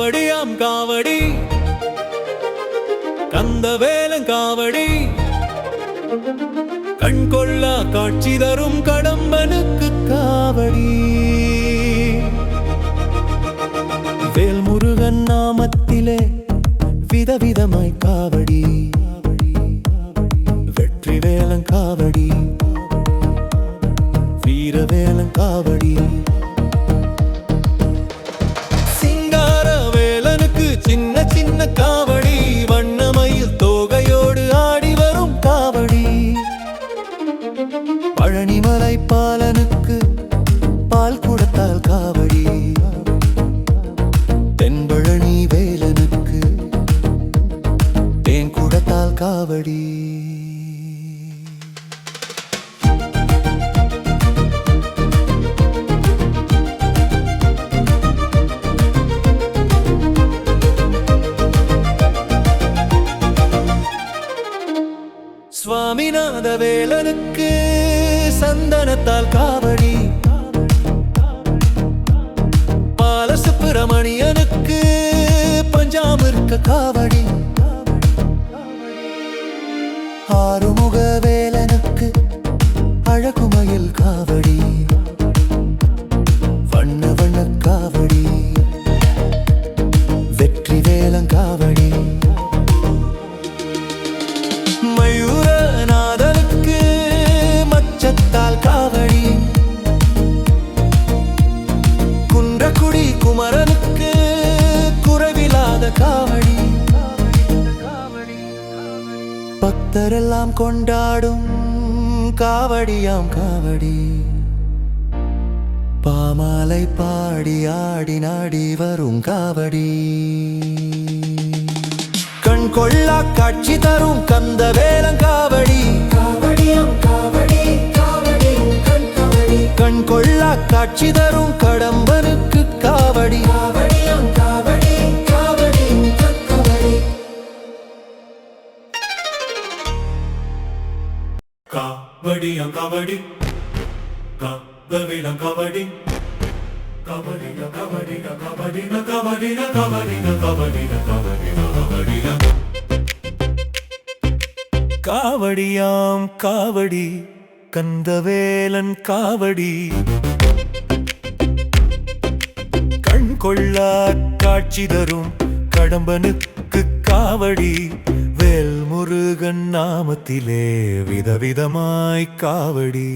காவடியாம் காவடி. கந்த கந்தவேலன் காவடி. கண் கொள்ளா காட்சி தரும் கடம்பனுக்கு காவடி. வேல்முருகன் நாமத்திலே விதவிதமாய் காவடி. வெற்றி வேலன் காவடி. வீரவேலன் காவடி. பாலனுக்கு பால் கொடுத்தால் காவடி. தென்பழனி வேலனுக்கு தேன் கொடுத்தால் காவடி. சுவாமிநாத வேல சந்தனத்தால் காவடி. பால சுப்பிரமணியனுக்கு பஞ்சாமிர்க்க காவடி. ஆறுமுக கொண்டாடும் காவடியாம் காவடி. பாமாலை பாடி ஆடி நாடி வரும் காவடி. கண் கொள்ளா காட்சி தரும் கந்த வேலங்காவடி கண் கொள்ளா காட்சி தரும் கடம்பனுக்கு காவடி கபடி கபடியம் கபடி. கபடி கபடி கபடி கபடி கபடி கபடின கபடின கபடின காவடியாம் காவடி கந்தவேலன் காவடி. கண் கொள்ளா காட்சி தரும் கடம்பனுக்கு காவடி. வேல் முருகன் நாமத்திலே விதவிதமாய் காவடி.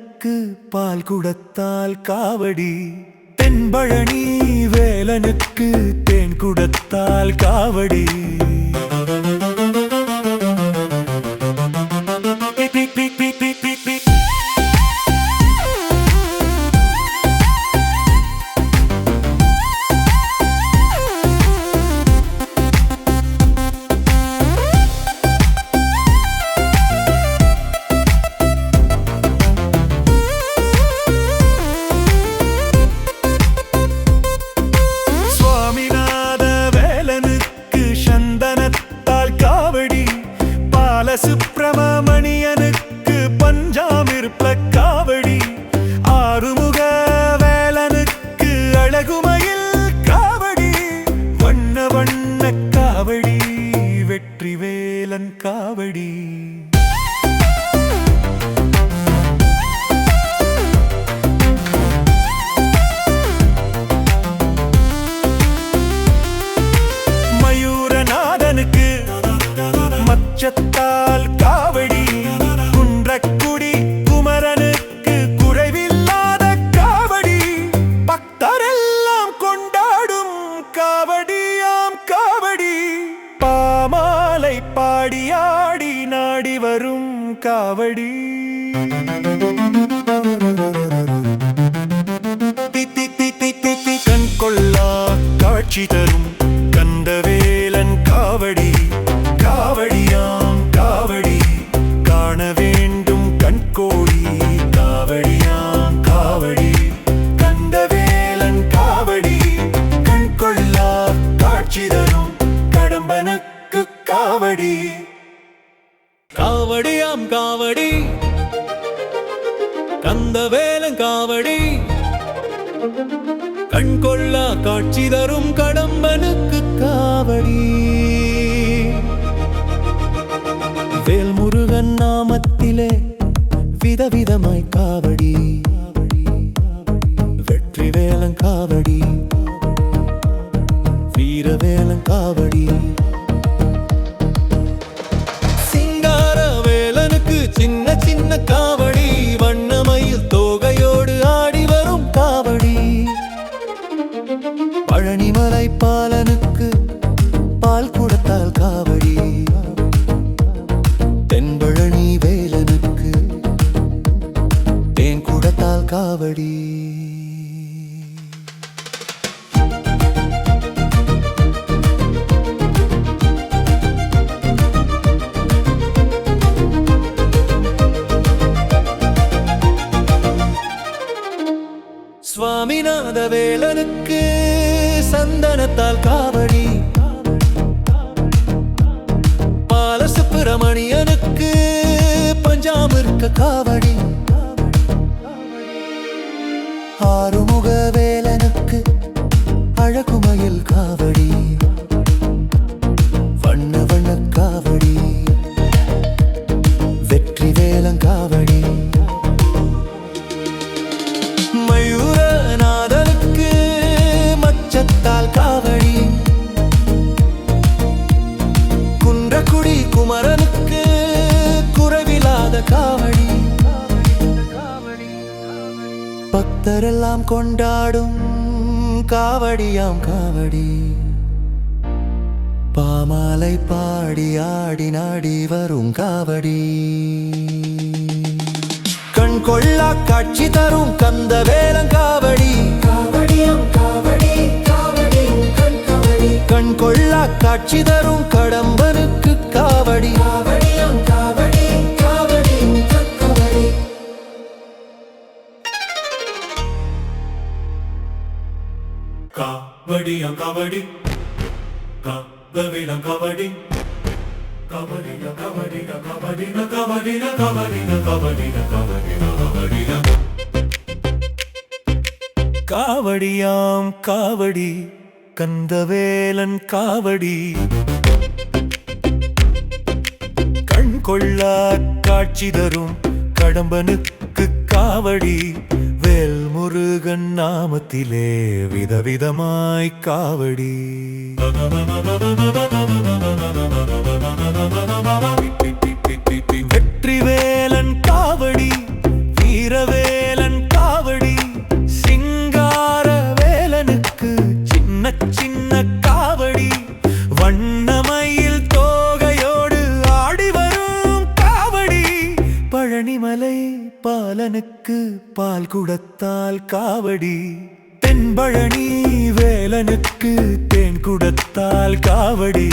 வேலனுக்கு பால் குடத்தால் காவடி. தென்பழனி வேலனுக்கு தேன் குடத்தால் காவடி. ബാലസുബ്രഹ്മണിയ காவடி கண் கொள்ளா காட்சி தரும். வந்த கந்தவேலன் காவடி கண்கொள்ளா காட்சி தரும் கடம்பனுக்கு காவடி. வேல்முருகன் நாமத்திலே விதவிதமாய் காவடி. வெற்றி வேலன் காவடி வீரவேலன் காவடி சிங்கார வேலனுக்கு சின்ன சின்ன காவடி. பால் கொடுத்தால் காவடி. தென்பழனி வேலனுக்கு தேன் குடத்தால் காவடி. சுவாமிநாத வேலனுக்கு சந்தனத்தால் காவடி. காவடி. வண்ண வண்ண காவடி. வெற்றி வேலங்காவடி மயூரநாதனுக்கு மச்சத்தால் காவடி. குன்றக்குடி குமரனுக்கு குறைவில்லாத காவடி. பக்தரெல்லாம் கொண்டாடும் காவடியாம் காவடி. பாமாலை பாடி ஆடி நாடி வரும் காவடி. கண் கொள்ளா காட்சி தரும் கந்த வேலங்காவடி கண் கொள்ளா காட்சி தரும் கடம்பனுக்கு காவடி காவடியம் கபடி கபடி கபடின கபடின கபடின கபடின கபடின கபடின கபடின கபடின காவடியாம் காவடி கந்தவேலன் காவடி. கண் கொள்ளா காட்சி தரும் கடம்பனுக்கு காவடி. முருகன் நாமத்திலே விதவிதமாய் காவடி. குடத்தால் காவடி. தென்பழனி வேலனுக்கு தேன் குடத்தால் காவடி.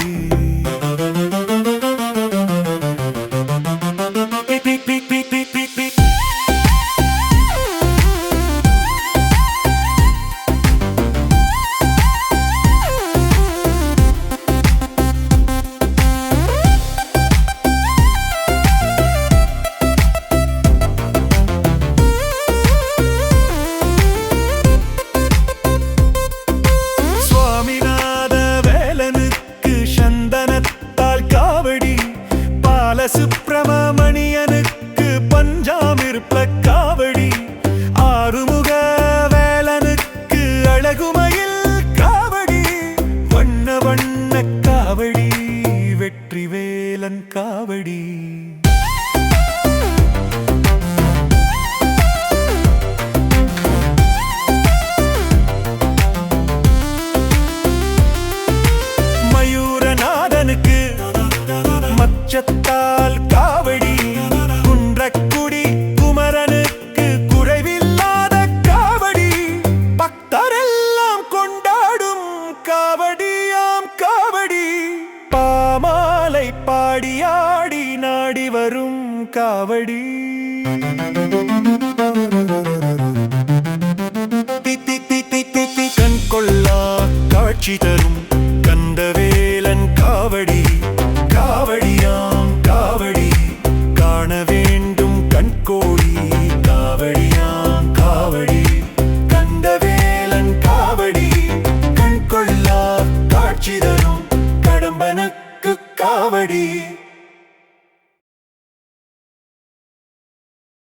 பால சுப்பிரமணியனுக்கு பஞ்சாமிர்ப காவடி